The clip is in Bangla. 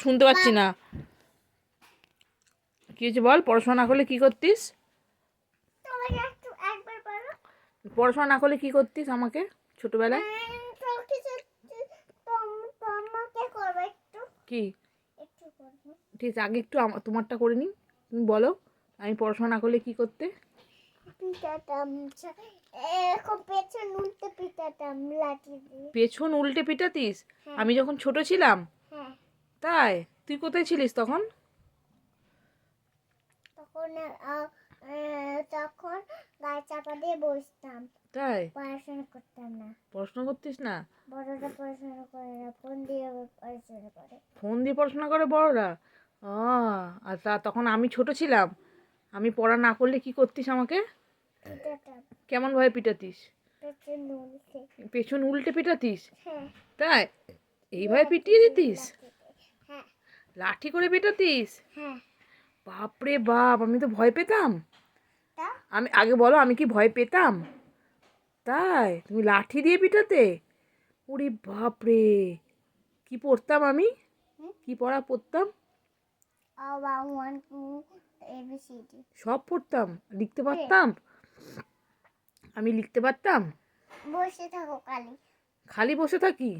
শুনতে পাচ্ছি না। কি হয়েছে বল? পড়াশোনা না করলে কি করতিস? পড়াশোনা না করলে কি করতিস আমাকে ছোটবেলায়? কি? ঠিক আগে একটু তোমারটা করে নিই। তুমি বলো আমি পড়াশোনা না করলে কি করতে? পেছন উল্টে পিটাতিস হ্যাঁ। আমি যখন ছোট ছিলাম তাই? তুই কোথায় ছিলিস তখন? তখন তখন গায়ে চাপা দিয়ে বসতাম। তাই? পড়াশোনা করতাম না। পড়াশোনা করতিস না? বড়রা পড়াশোনা করে না ফোন দিয়ে পড়াশোনা করে। ফোন দিয়ে পড়াশোনা করে বড়রা? ও আর তা তখন আমি ছোট ছিলাম। আমি পড়া না করলে কি করতিস আমাকে? পিঠাটাম কেমনভাবে পিটাতিস? পেছন উল্টে পিটাতিস? হ্যাঁ। তাই? এইভাবে পিটিয়ে দিতিস? লাঠি করে পিটাতিস হ্যাঁ। বাপরে বাপ আমি তো ভয় পেতাম। আমি আগে বলো আমি কি ভয় পেতাম? তাই তুমি লাঠি দিয়ে পিটাতে? ওরে বাপরে কি পড়তাম আমি? কি পড়া পড়তাম? সব পড়তাম লিখতে পারতাম? আমি লিখতে পারতাম? বসে থাকো খালি। খালি বসে থাকি?